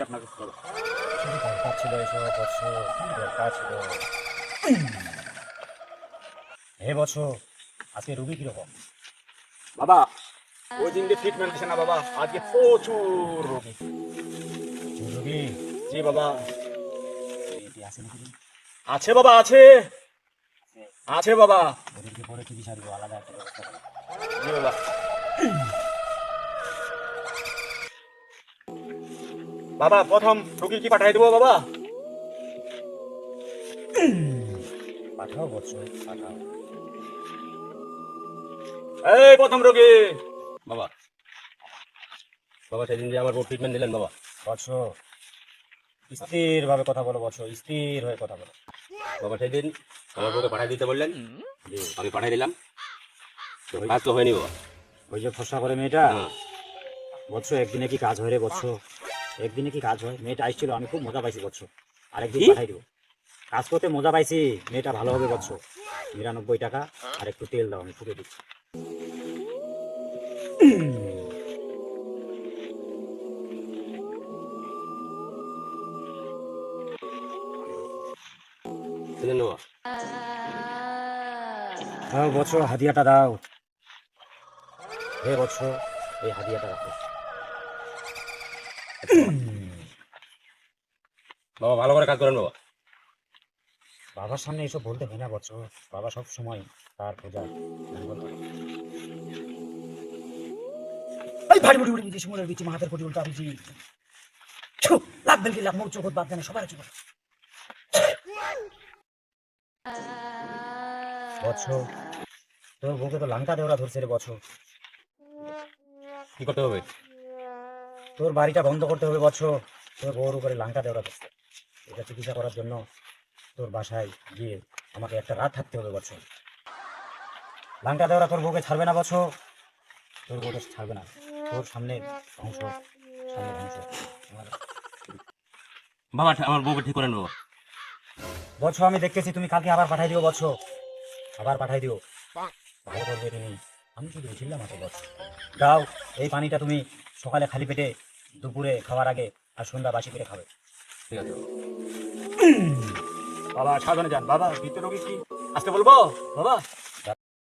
আপনাকে হে আজকে রুগী কীরকম বাবা ওই ট্রিটমেন্ট না বাবা আজকে প্রচুর রোগী। রুগী? জি বাবা। আছে বাবা আছে। আছে বাবা। পরে চিকিৎসা দিব আলাদা একটা ব্যবস্থা জি বাবা। বাবা প্রথম রোগী কি পাঠাই দেবো বাবা? পাঠাও বৎস পাঠাও। এই প্রথম রোগী। বাবা বাবা সেদিন যে আমার ট্রিটমেন্ট দিলেন বাবা। বৎস স্থির ভাবে কথা বলো বৎস স্থির হয়ে কথা বলো। বাবা সেদিন আমার বউকে পাঠাই দিতে বললেন। আমি পাঠাই দিলাম। কাজ তো হয়নি বাবা। ওই যে ফসা করে মেয়েটা। হ্যাঁ। বৎস একদিনে কি কাজ হয় রে বৎস একদিনে কি কাজ হয়? মেয়েটা আসছিল আমি খুব মজা পাইছি বৎস। আরেকদিন? পাঠাই দিব কাজ করতে মজা পাইছি মেয়েটা ভালো হবে বৎস। নিরানব্বই টাকা আর একটু তেল দাও আমি ফুটে দিচ্ছি। দাও বৎস হাদিয়াটা দাও। হে বছর এই হাদিয়াটা রাখো। বাবা ভালো করে কাজ করেন বাবা। বাবার সামনে এসব বলতে হয় না বছর বাবা সব সময় তার পূজা বিদেশি মোড়ের বিচি মাহাতের কোটি উল্টা বিচি। ছু লাখ বেলকি লাখ মুখ চোখ বাদ সবার কি তোর বউকে তো লাঙ্কা দেওরা ধরছে রে বৎস কি করতে হবে? তোর বাড়িটা বন্ধ করতে হবে বৎস। তোর বউর উপরে লাঙ্কা দেওরা ধরছে এটা চিকিৎসা করার জন্য তোর বাসায় গিয়ে আমাকে একটা রাত থাকতে হবে বৎস। লাঙ্কা দেওরা তোর বউকে ছাড়বে না বৎস। তোর বউকে ছাড়বে না। তোর সামনে ধ্বংস। সামনে ধ্বংস। আমার- বাবা আমার বউকে ঠিক করেন বাবা বছর আমি দেখতেছি তুমি কালকে আবার পাঠাই দিও বৎস। আবার পাঠাই দিও। ভালো করবে তুমি। আমি শুধু ছিলাম তো বৎস? দাও এই পানিটা তুমি সকালে খালি পেটে দুপুরে খাওয়ার আগে আর সন্ধ্যা বাসি করে খাবে। ঠিক আছে। বাবা, সাবধানে যান। বাবা ভিতরে রোগী কি? আসতে বলব? বাবা?